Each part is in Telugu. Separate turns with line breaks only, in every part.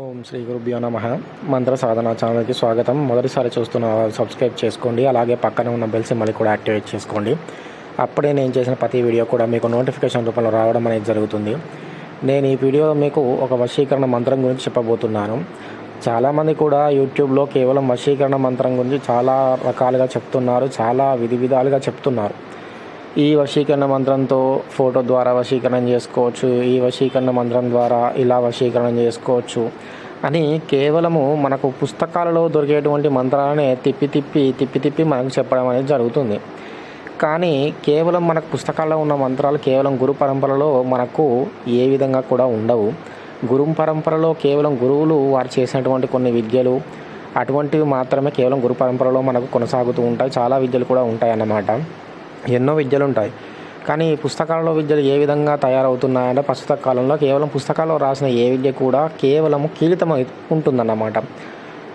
ఓం శ్రీ గురుభ్యో నమ. మంత్ర సాధన ఛానల్కి స్వాగతం. మొదటిసారి చూస్తున్న సబ్స్క్రైబ్ చేసుకోండి. అలాగే పక్కన ఉన్న బెల్ సింబల్ కూడా యాక్టివేట్ చేసుకోండి. అప్పుడే నేను చేసిన ప్రతి వీడియో కూడా మీకు నోటిఫికేషన్ రూపంలో రావడం అనేది జరుగుతుంది. నేను ఈ వీడియోలో మీకు ఒక వశీకరణ మంత్రం గురించి చెప్పబోతున్నాను. చాలామంది కూడా యూట్యూబ్లో కేవలం వశీకరణ మంత్రం గురించి చాలా రకాలుగా చెప్తున్నారు. చాలా విధి విధాలుగా చెప్తున్నారు. ఈ వశీకరణ మంత్రంతో ఫోటో ద్వారా వశీకరణం చేసుకోవచ్చు. ఈ వశీకరణ మంత్రం ద్వారా ఇలా వశీకరణం చేసుకోవచ్చు అని కేవలము మనకు పుస్తకాలలో దొరికేటువంటి మంత్రాలనే తిప్పి తిప్పి తిప్పి తిప్పి మనకు చెప్పడం అనేది జరుగుతుంది. కానీ కేవలం మనకు పుస్తకాల్లో ఉన్న మంత్రాలు కేవలం గురు పరంపరలో మనకు ఏ విధంగా కూడా ఉండవు. గురు పరంపరలో కేవలం గురువులు వారు చేసినటువంటి కొన్ని విద్యలు అటువంటివి మాత్రమే కేవలం గురు పరంపరలో మనకు కొనసాగుతూ ఉంటాయి. చాలా విద్యలు కూడా ఉంటాయి అన్నమాట ఎన్నో విద్యలు ఉంటాయి కానీ ఈ పుస్తకాలలో విద్యలు ఏ విధంగా తయారవుతున్నాయంటే ప్రస్తుత కాలంలో కేవలం పుస్తకాల్లో రాసిన ఏ విద్య కూడా కేవలం కీలితం ఉంటుందన్నమాట.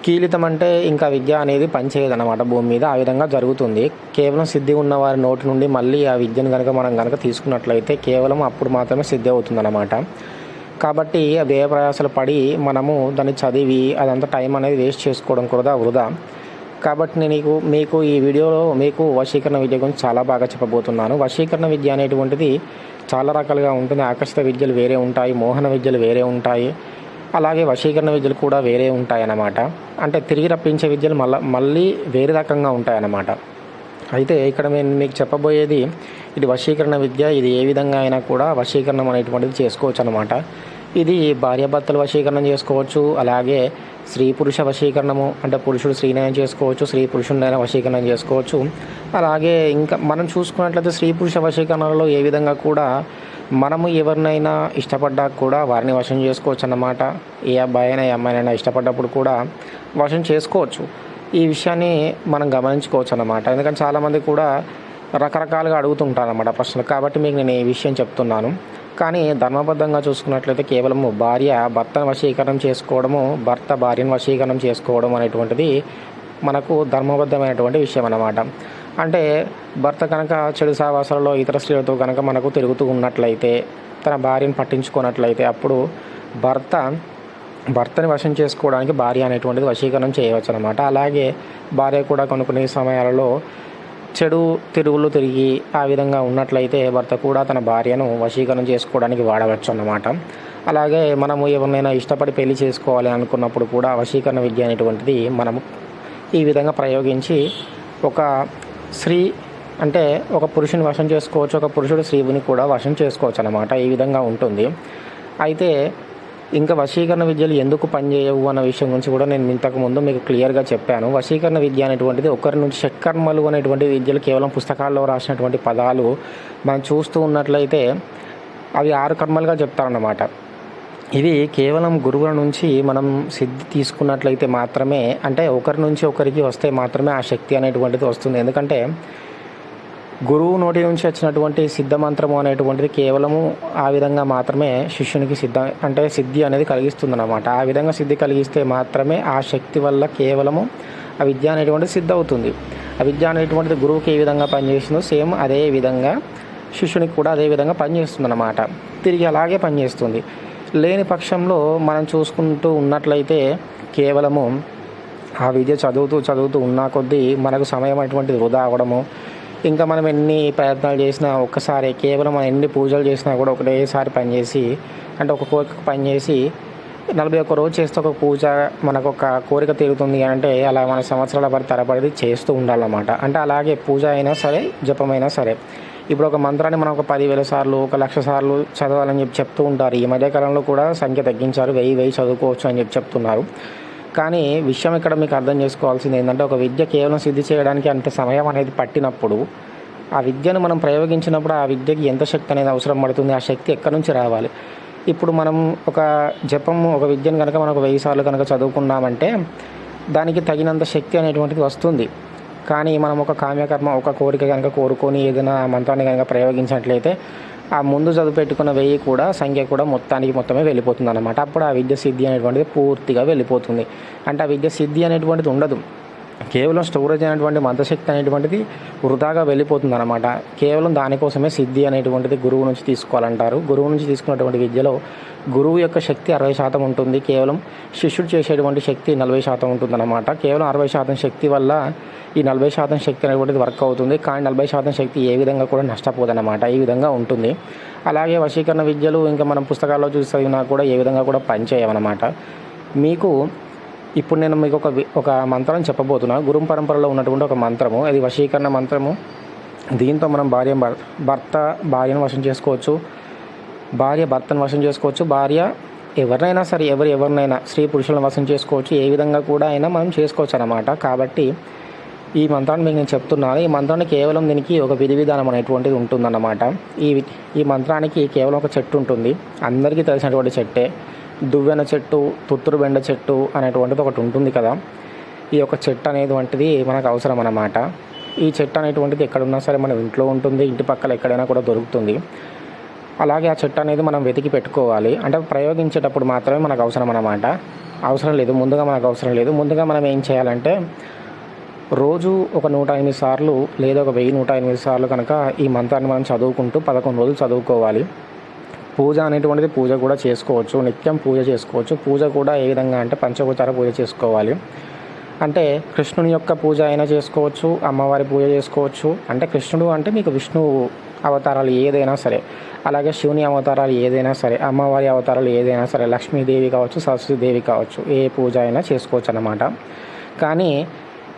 కీలితం అంటే ఇంకా విద్య అనేది పనిచేయదన్నమాట భూమి మీద. ఆ విధంగా జరుగుతుంది. కేవలం సిద్ధి ఉన్న వారి నోటి నుండి మళ్ళీ ఆ విద్యను కనుక మనం కనుక తీసుకున్నట్లయితే కేవలం అప్పుడు మాత్రమే సిద్ధి అవుతుందన్నమాట. కాబట్టి ఆ వ్యయ ప్రయాసాలు పడి మనము దాన్ని చదివి అదంతా టైం అనేది వేస్ట్ చేసుకోవడం కూడా వృధా. కాబట్టి నేను నీకు మీకు ఈ వీడియోలో మీకు వశీకరణ విద్య గురించి చాలా బాగా చెప్పబోతున్నాను. వశీకరణ విద్య అనేటువంటిది చాలా రకాలుగా ఉంటుంది. ఆకర్షిత విద్యలు వేరే ఉంటాయి మోహన విద్యలు వేరే ఉంటాయి. అలాగే వశీకరణ విద్యలు కూడా వేరే ఉంటాయి అన్నమాట అంటే తిరిగి రప్పించే విద్యలు మళ్ళీ మళ్ళీ వేరే రకంగా ఉంటాయి అన్నమాట అయితే ఇక్కడ నేను మీకు చెప్పబోయేది ఇది వశీకరణ విద్య ఇది ఏ విధంగా అయినా కూడా వశీకరణం అనేటువంటిది చేసుకోవచ్చు అనమాట ఇది భార్యాభర్తలు వశీకరణం చేసుకోవచ్చు అలాగే స్త్రీ పురుష వశీకరణము అంటే పురుషుడు స్త్రీనైనా చేసుకోవచ్చు స్త్రీ పురుషుడినైనా వశీకరణం చేసుకోవచ్చు. అలాగే ఇంకా మనం చూసుకున్నట్లయితే స్త్రీ పురుష వశీకరణలో ఏ విధంగా కూడా మనము ఎవరినైనా ఇష్టపడ్డా కూడా వారిని వశం చేసుకోవచ్చు అన్నమాట. ఏ అబ్బాయి అయినా ఏ అమ్మాయినైనా ఇష్టపడ్డప్పుడు కూడా వశం చేసుకోవచ్చు. ఈ విషయాన్ని మనం గమనించుకోవచ్చు అన్నమాట. ఎందుకంటే చాలామంది కూడా రకరకాలుగా అడుగుతుంటారు అన్నమాట ప్రశ్నలు. కాబట్టి మీకు నేను ఈ విషయం చెప్తున్నాను. కానీ ధర్మబద్ధంగా చూసుకున్నట్లయితే కేవలం భార్య భర్తను వశీకరణం చేసుకోవడము భర్త భార్యను వశీకరణం చేసుకోవడం అనేటువంటిది మనకు ధర్మబద్ధమైనటువంటి విషయం అన్నమాట అంటే భర్త కనుక చెడు సావాసాలలో ఇతర స్త్రీలతో కనుక మనకు తిరుగుతూ ఉన్నట్లయితే తన భార్యను పట్టించుకున్నట్లయితే అప్పుడు భర్త భర్తని వశం చేసుకోవడానికి భార్య అనేటువంటిది వశీకరణం చేయవచ్చు అనమాట అలాగే భార్య కూడా కొన్ని కొన్ని సమయాలలో చెడు తిరుగులు తిరిగి ఆ విధంగా ఉన్నట్లయితే భర్త కూడా తన భార్యను వశీకరణం చేసుకోవడానికి వాడవచ్చు అన్నమాట. అలాగే మనము ఎవరినైనా ఇష్టపడి పెళ్ళి చేసుకోవాలి అనుకున్నప్పుడు కూడా వశీకరణ విద్య అనేటువంటిది మనము ఈ విధంగా ప్రయోగించి ఒక స్త్రీ అంటే ఒక పురుషుని వశం చేసుకోవచ్చు ఒక పురుషుడు స్త్రీని కూడా వశం చేసుకోవచ్చు అనమాట ఈ విధంగా ఉంటుంది. అయితే ఇంకా వశీకరణ విద్యలు ఎందుకు పనిచేయవు అన్న విషయం గురించి కూడా నేను ఇంతకు ముందు మీకు క్లియర్గా చెప్పాను. వశీకరణ విద్య అనేటువంటిది ఒకరి నుంచి షట్కర్మలు అనేటువంటి విద్యలు కేవలం పుస్తకాల్లో రాసినటువంటి పదాలు. మనం చూస్తూ ఉన్నట్లయితే అవి ఆరు కర్మలుగా చెప్తారన్నమాట. ఇవి కేవలం గురువుల నుంచి మనం సిద్ధి తీసుకున్నట్లయితే మాత్రమే అంటే ఒకరి నుంచి ఒకరికి వస్తే మాత్రమే ఆ శక్తి అనేటువంటిది వస్తుంది. ఎందుకంటే గురువు నోటి నుంచి వచ్చినటువంటి సిద్ధమంత్రము అనేటువంటిది కేవలము ఆ విధంగా మాత్రమే శిష్యునికి సిద్ధ అంటే సిద్ధి అనేది కలిగిస్తుంది అనమాట ఆ విధంగా సిద్ధి కలిగిస్తే మాత్రమే ఆ శక్తి వల్ల కేవలము ఆ విద్య అనేటువంటిది సిద్ధ అవుతుంది ఆ విద్య అనేటువంటిది గురువుకి ఏ విధంగా పనిచేస్తుందో సేమ్ అదే విధంగా శిష్యునికి కూడా అదే విధంగా పనిచేస్తుందన్నమాట. తిరిగి అలాగే పనిచేస్తుంది. లేని పక్షంలో మనం చూసుకుంటూ ఉన్నట్లయితే కేవలము ఆ విద్య చదువుతూ చదువుతూ ఉన్న కొద్దీ మనకు సమయం అటువంటిది వృధా అవ్వడము ఇంకా మనం ఎన్ని ప్రయత్నాలు చేసినా ఒక్కసారి కేవలం మనం ఎన్ని పూజలు చేసినా కూడా ఒకటేసారి పనిచేసి అంటే ఒక కోరిక పనిచేసి నలభై ఒక్క రోజు చేస్తే ఒక పూజ మనకు ఒక కోరిక తీరుతుంది అంటే అలా మన సంవత్సరాల పరి తరబడి చేస్తూ ఉండాలన్నమాట. అంటే అలాగే పూజ అయినా సరే జపమైనా సరే. ఇప్పుడు ఒక మంత్రాన్ని మనం ఒక పదివేల సార్లు ఒక లక్ష సార్లు చదవాలని చెప్పి చెప్తూ ఉంటారు. ఈ మధ్యకాలంలో కూడా సంఖ్య తగ్గించారు. వెయ్యి వెయ్యి చదువుకోవచ్చు అని చెప్పి చెప్తున్నారు. కానీ విషయం ఇక్కడ మీకు అర్థం చేసుకోవాల్సింది ఏంటంటే ఒక విద్య కేవలం సిద్ధి చేయడానికి అంత సమయం అనేది పట్టినప్పుడు ఆ విద్యను మనం ప్రయోగించినప్పుడు ఆ విద్యకి ఎంత శక్తి అనేది అవసరం పడుతుంది ఆ శక్తి ఎక్కడి నుంచి రావాలి? ఇప్పుడు మనం ఒక జపం ఒక విద్యను కనుక మనం ఒక వెయ్యి సార్లు కనుక చదువుకున్నామంటే దానికి తగినంత శక్తి అనేటువంటిది వస్తుంది. కానీ మనం ఒక కామ్యకర్మ ఒక కోరిక కనుక కోరుకొని ఏదైనా మంత్రాన్ని కనుక ప్రయోగించినట్లయితే ఆ ముందు చదువు పెట్టుకున్న వెయ్యి కూడా సంఖ్య కూడా మొత్తానికి మొత్తమే వెళ్ళిపోతుంది అనమాట అప్పుడు ఆ విద్య సిద్ధి అనేటువంటిది పూర్తిగా వెళ్ళిపోతుంది. అంటే ఆ విద్య సిద్ధి అనేటువంటిది ఉండదు. కేవలం స్టోరేజ్ అయినటువంటి మంత్రశక్తి అనేటువంటిది వృధాగా వెళ్ళిపోతుంది అనమాట కేవలం దానికోసమే సిద్ధి అనేటువంటిది గురువు నుంచి తీసుకోవాలంటారు. గురువు నుంచి తీసుకున్నటువంటి విద్యలో గురువు యొక్క శక్తి అరవై శాతం ఉంటుంది. కేవలం శిష్యుడు చేసేటువంటి శక్తి నలభై శాతం ఉంటుందన్నమాట. కేవలం అరవై శాతం శక్తి వల్ల ఈ నలభై శాతం శక్తి అనేటువంటిది వర్క్ అవుతుంది. కానీ నలభై శాతం శక్తి ఏ విధంగా కూడా నష్టపోదన్నమాట. ఈ విధంగా ఉంటుంది. అలాగే వశీకరణ విద్యలు ఇంకా మనం పుస్తకాల్లో చూసి చదివినా కూడా ఏ విధంగా కూడా పనిచేయమన్నమాట మీకు ఇప్పుడు నేను మీకు ఒక ఒక మంత్రం చెప్పబోతున్నా. గురు పరంపరలో ఉన్నటువంటి ఒక మంత్రము. అది వశీకరణ మంత్రము. దీంతో మనం భార్య భర్త భార్యను వశం చేసుకోవచ్చు. భార్య భర్తను వశం చేసుకోవచ్చు. భార్య ఎవరినైనా సరే ఎవరు ఎవరినైనా స్త్రీ పురుషులను వశం చేసుకోవచ్చు. ఏ విధంగా కూడా అయినా మనం చేసుకోవచ్చు అనమాట కాబట్టి ఈ మంత్రాన్ని మీకు నేను చెప్తున్నాను. ఈ మంత్రాన్ని కేవలం దీనికి ఒక విధి విధానం అనేటువంటిది ఉంటుందన్నమాట. ఈ ఈ మంత్రానికి కేవలం ఒక చెట్టు ఉంటుంది. అందరికీ తెలిసినటువంటి చెట్టే. దువ్వెన చెట్టు తుత్తురు బెండ చెట్టు అనేటువంటిది ఒకటి ఉంటుంది కదా. ఈ యొక్క చెట్టు అనేటువంటిది మనకు అవసరం అన్నమాట. ఈ చెట్టు అనేటువంటిది ఎక్కడున్నా సరే మన ఇంట్లో ఉంటుంది ఇంటి పక్కల ఎక్కడైనా కూడా దొరుకుతుంది. అలాగే ఆ చెట్టు అనేది మనం వెతికి పెట్టుకోవాలి. అంటే ప్రయోగించేటప్పుడు మాత్రమే మనకు అవసరం అన్నమాట. అవసరం లేదు ముందుగా మనకు అవసరం లేదు. ముందుగా మనం ఏం చేయాలంటే రోజు ఒక నూట ఎనిమిది సార్లు లేదా ఒక వెయ్యి నూట ఎనిమిది సార్లు కనుక ఈ మంత్రాన్ని మనం చదువుకుంటూ పదకొండు రోజులు చదువుకోవాలి. పూజ అనేటువంటిది పూజ కూడా చేసుకోవచ్చు నిత్యం పూజ చేసుకోవచ్చు. పూజ కూడా ఏ విధంగా అంటే పంచభూతాల పూజ చేసుకోవాలి. అంటే కృష్ణుని యొక్క పూజ అయినా చేసుకోవచ్చు అమ్మవారి పూజ చేసుకోవచ్చు. అంటే కృష్ణుడు అంటే మీకు విష్ణు అవతారాలు ఏదైనా సరే అలాగే శివుని అవతారాలు ఏదైనా సరే అమ్మవారి అవతారాలు ఏదైనా సరే లక్ష్మీదేవి కావచ్చు సరస్వతీదేవి కావచ్చు ఏ పూజ అయినా చేసుకోవచ్చు అన్నమాట. కానీ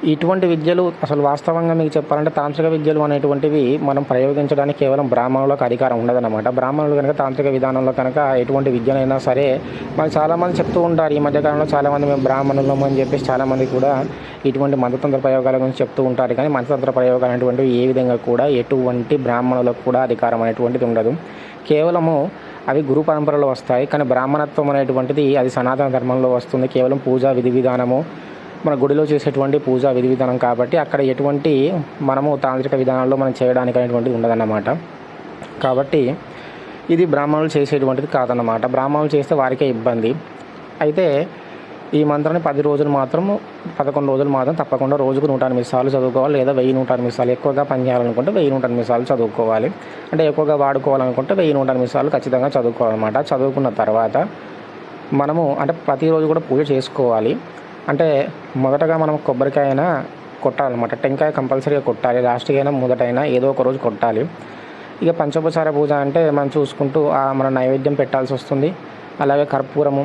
ఇటువంటి విద్యలు అసలు వాస్తవంగా మీకు చెప్పాలంటే తాంత్రిక విద్యలు అనేటువంటివి మనం ప్రయోగించడానికి కేవలం బ్రాహ్మణులకు అధికారం ఉండదన్నమాట. బ్రాహ్మణులు కనుక తాంత్రిక విధానంలో కనుక ఎటువంటి విద్యనైనా సరే మనకు చాలామంది చెప్తూ ఉంటారు ఈ మధ్యకాలంలో చాలామంది మేము బ్రాహ్మణులం అని చెప్పేసి చాలామంది కూడా ఇటువంటి మంత్రతంత్ర ప్రయోగాల గురించి చెప్తూ ఉంటారు. కానీ మంత్రతంత్ర ప్రయోగాలు అనేటువంటివి ఏ విధంగా కూడా ఎటువంటి బ్రాహ్మణులకు కూడా అధికారం అనేటువంటిది ఉండదు. కేవలము అవి గురు పరంపరలో వస్తాయి. కానీ బ్రాహ్మణత్వం అనేటువంటిది అది సనాతన ధర్మంలో వస్తుంది. కేవలం పూజా విధి విధానము మన గుడిలో చేసేటువంటి పూజా విధి విధానం కాబట్టి అక్కడ ఎటువంటి మనము తాంత్రిక విధానాల్లో మనం చేయడానికి అనేటువంటిది ఉండదన్నమాట. కాబట్టి ఇది బ్రాహ్మణులు చేసేటువంటిది కాదన్నమాట. బ్రాహ్మణులు చేస్తే వారికే ఇబ్బంది. అయితే ఈ మంత్రాన్ని పది రోజులు మాత్రం పదకొండు రోజులు మాత్రం తప్పకుండా రోజుకు నూట ఎనిమిది సార్లు చదువుకోవాలి లేదా వెయ్యి నూట ఎనిమిది సార్లు. ఎక్కువగా పని చేయాలనుకుంటే వెయ్యి నూట ఎనిమిది సార్లు చదువుకోవాలి. అంటే ఎక్కువగా వాడుకోవాలనుకుంటే వెయ్యి నూట ఎనిమిది సార్లు ఖచ్చితంగా చదువుకోవాలన్నమాట. చదువుకున్న తర్వాత మనము అంటే ప్రతిరోజు కూడా పూజ చేసుకోవాలి. అంటే మొదటగా మనం కొబ్బరికాయ అయినా కొట్టాలన్నమాట. టెంకాయ కంపల్సరీగా కొట్టాలి. లాస్ట్కి అయినా మొదటైనా ఏదో ఒక రోజు కొట్టాలి. ఇక పంచోపచార పూజ అంటే మనం చూసుకుంటూ ఆ మన నైవేద్యం పెట్టాల్సి వస్తుంది. అలాగే కర్పూరము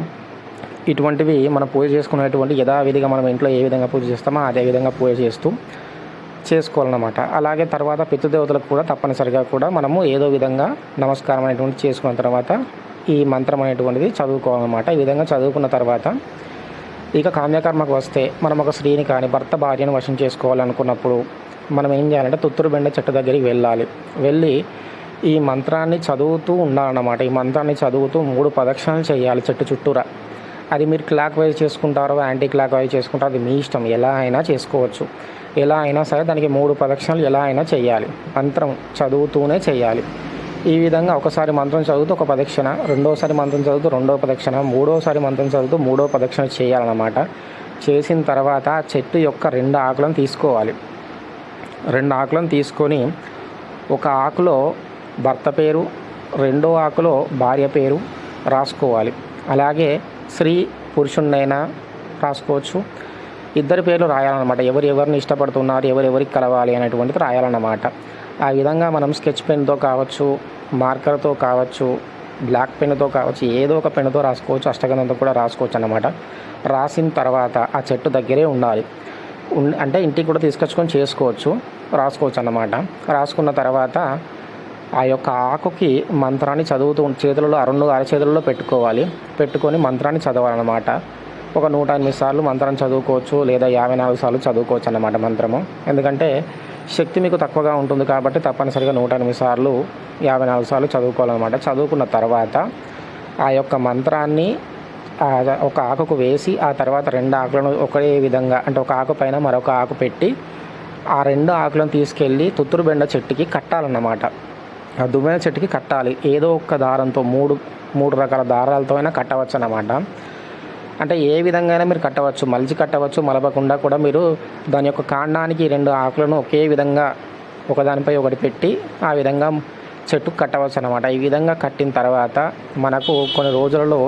ఇటువంటివి మనం పూజ చేసుకునేటువంటి యథావిధిగా మనం ఇంట్లో ఏ విధంగా పూజ చేస్తామో అదే విధంగా పూజ చేస్తూ చేసుకోవాలన్నమాట. అలాగే తర్వాత పితృదేవతలకు కూడా తప్పనిసరిగా కూడా మనము ఏదో విధంగా నమస్కారం అనేటువంటి చేసుకున్న తర్వాత ఈ మంత్రం అనేటువంటిది చదువుకోవాలన్నమాట. ఈ విధంగా చదువుకున్న తర్వాత ఇక కామ్యకర్మకు వస్తే మనం ఒక స్త్రీని కానీ భర్త భార్యను వశం చేసుకోవాలనుకున్నప్పుడు మనం ఏం చేయాలంటే తుత్తురు బెండ చెట్టు దగ్గరికి వెళ్ళాలి. వెళ్ళి ఈ మంత్రాన్ని చదువుతూ ఉండాలన్నమాట. ఈ మంత్రాన్ని చదువుతూ మూడు ప్రదక్షిణలు చేయాలి చెట్టు చుట్టూరా. అది మీరు క్లాక్ వైజ్ చేసుకుంటారో యాంటీ క్లాక్ వైజ్ చేసుకుంటారో అది మీ ఇష్టం. ఎలా అయినా చేసుకోవచ్చు. ఎలా అయినా సరే దానికి మూడు ప్రదక్షిణలు ఎలా అయినా చేయాలి. మంత్రం చదువుతూనే చేయాలి. ఈ విధంగా ఒకసారి మంత్రం చదువుతూ ఒక ప్రదక్షిణ రెండోసారి మంత్రం చదువుతూ రెండో ప్రదక్షిణ మూడోసారి మంత్రం చదువుతూ మూడో ప్రదక్షిణ చేయాలన్నమాట. చేసిన తర్వాత ఆ చెట్టు యొక్క రెండు ఆకులను తీసుకోవాలి. రెండు ఆకులను తీసుకొని ఒక ఆకులో భర్త పేరు రెండో ఆకులో భార్య పేరు రాసుకోవాలి. అలాగే స్త్రీ పురుషుణ్ణైనా రాసుకోవచ్చు. ఇద్దరి పేర్లు రాయాలన్నమాట. ఎవరు ఎవరిని ఇష్టపడుతున్నారు ఎవరు ఎవరికి కలవాలి అనేటువంటిది రాయాలన్నమాట. ఆ విధంగా మనం స్కెచ్ పెన్తో కావచ్చు మార్కర్తో కావచ్చు బ్లాక్ పెన్తో కావచ్చు ఏదో ఒక పెన్నుతో రాసుకోవచ్చు అష్టగంధంతో కూడా రాసుకోవచ్చు అనమాట రాసిన తర్వాత ఆ చెట్టు దగ్గరే ఉండాలి. అంటే ఇంటికి కూడా తీసుకొచ్చుకొని చేసుకోవచ్చు రాసుకోవచ్చు అన్నమాట. రాసుకున్న తర్వాత ఆ యొక్క ఆకుకి మంత్రాన్ని చదువుతూ చేతులలో అరుణు అరచేతులలో పెట్టుకోవాలి. పెట్టుకొని మంత్రాన్ని చదవాలన్నమాట. ఒక నూట ఎనిమిది సార్లు మంత్రం చదువుకోవచ్చు లేదా యాభై నాలుగు సార్లు చదువుకోవచ్చు అన్నమాట మంత్రము. ఎందుకంటే శక్తి మీకు తక్కువగా ఉంటుంది కాబట్టి తప్పనిసరిగా నూట ఎనిమిది సార్లు యాభై నాలుగు సార్లు చదువుకోవాలన్నమాట. చదువుకున్న తర్వాత ఆ యొక్క మంత్రాన్ని ఒక ఆకుకు వేసి ఆ తర్వాత రెండు ఆకులను ఒకే విధంగా అంటే ఒక ఆకు పైన మరొక ఆకు పెట్టి ఆ రెండు ఆకులను తీసుకెళ్ళి తుత్తురు బెండ చెట్టుకి కట్టాలన్నమాట. ఆ దువ్వెన చెట్టుకి కట్టాలి. ఏదో ఒక్క దారంతో మూడు మూడు రకాల దారాలతో అయినా కట్టవచ్చు అన్నమాట అంటే ఏ విధంగా మీరు కట్టవచ్చు మలిచి కట్టవచ్చు మలపకుండా కూడా మీరు దాని యొక్క కాండానికి రెండు ఆకులను ఒకే విధంగా ఒకదానిపై ఒకటి పెట్టి ఆ విధంగా చెట్టుకు కట్టవచ్చు అనమాట ఈ విధంగా కట్టిన తర్వాత మనకు కొన్ని రోజులలో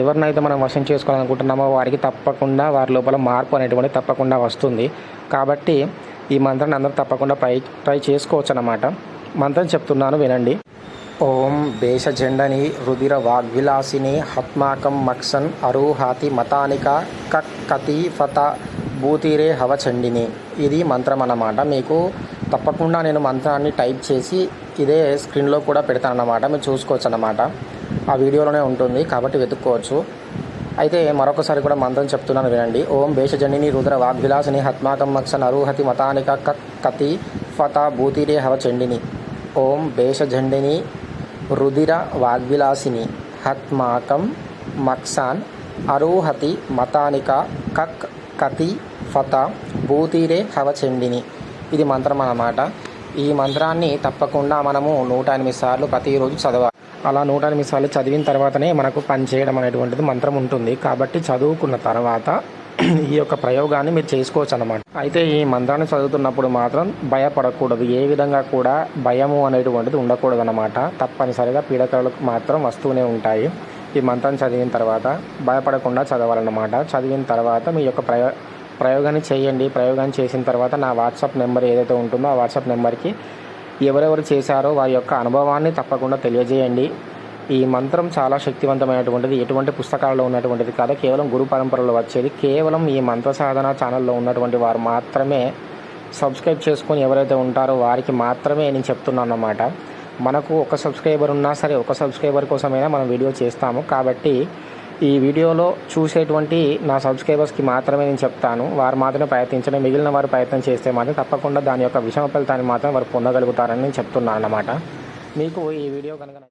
ఎవరినైతే మనం వశం చేసుకోవాలనుకుంటున్నామో వారికి తప్పకుండా వారి లోపల మార్పు అనేటువంటి తప్పకుండా వస్తుంది. కాబట్టి ఈ మంత్రాన్ని అందరూ తప్పకుండా ట్రై ట్రై చేసుకోవచ్చు అనమాట మంత్రం చెప్తున్నాను వినండి. ఓం భేషజెండని రుధిర వాగ్విలాసిని హత్మాకం మక్సన్ అరుహాతి మతానిక కతి ఫత భూతిరే హవచండిని. ఇది మంత్రం అన్నమాట మీకు తప్పకుండా నేను మంత్రాన్ని టైప్ చేసి ఇదే స్క్రీన్లో కూడా పెడతాను అన్నమాట మీరు చూసుకోవచ్చు అన్నమాట ఆ వీడియోలోనే ఉంటుంది కాబట్టి వెతుక్కోవచ్చు. అయితే మరొకసారి కూడా మంత్రం చెప్తున్నాను వినండి. ఓం భేషజండిని రుద్ర వాగ్విలాసిని హత్మాకం మక్సన్ అరుహతి మతానిక కతి ఫత భూతిరే హవచండిని. ఓం భేషజండిని రుధిర వాగ్విలాసిని హత్మాకం మక్సాన్ అరోహతి మతానిక కక్ కతి ఫత భూతీరే హవచండిని ఇది మంత్రం అన్నమాట. ఈ మంత్రాన్ని తప్పకుండా మనము నూట ఎనిమిది సార్లు ప్రతిరోజు చదవాలి. అలా నూట ఎనిమిది సార్లు చదివిన తర్వాతనే మనకు పని చేయడం అనేటువంటిది మంత్రం ఉంటుంది. కాబట్టి చదువుకున్న తర్వాత ఈ యొక్క ప్రయోగాన్ని మీరు చేసుకోవచ్చు అనమాట అయితే ఈ మంత్రాన్ని చదువుతున్నప్పుడు మాత్రం భయపడకూడదు. ఏ విధంగా కూడా భయము అనేటువంటిది ఉండకూడదు అనమాట తప్పనిసరిగా పీడకలకు మాత్రం వస్తూనే ఉంటాయి. ఈ మంత్రం చదివిన తర్వాత భయపడకుండా చదవాలన్నమాట. చదివిన తర్వాత మీ యొక్క ప్రయో ప్రయోగాన్ని చేయండి. ప్రయోగాన్ని చేసిన తర్వాత నా వాట్సాప్ నెంబర్ ఏదైతే ఉంటుందో ఆ వాట్సాప్ నెంబర్కి ఎవరెవరు చేశారో వారి యొక్క అనుభవాన్ని తప్పకుండా తెలియజేయండి. ఈ మంత్రం చాలా శక్తివంతమైనటువంటిది. ఎటువంటి పుస్తకాలలో ఉన్నటువంటిది కాదు. కేవలం గురు పరంపరలో వచ్చేది. కేవలం ఈ మంత్ర సాధన ఛానల్లో ఉన్నటువంటి వారు మాత్రమే సబ్స్క్రైబ్ చేసుకొని ఎవరైతే ఉంటారో వారికి మాత్రమే నేను చెప్తున్నాను అన్నమాట మనకు ఒక సబ్స్క్రైబర్ ఉన్నా సరే ఒక సబ్స్క్రైబర్ కోసమైనా మనం వీడియో చేస్తాము. కాబట్టి ఈ వీడియోలో చూసేటువంటి నా సబ్స్క్రైబర్స్కి మాత్రమే నేను చెప్తాను. వారు మాత్రమే ప్రయత్నించడం. మిగిలిన వారు ప్రయత్నం చేస్తే మాత్రం తప్పకుండా దాని యొక్క విషమ ఫలితాన్ని మాత్రం వారు పొందగలుగుతారని నేను చెప్తున్నాను అన్నమాట మీకు ఈ వీడియో కనుక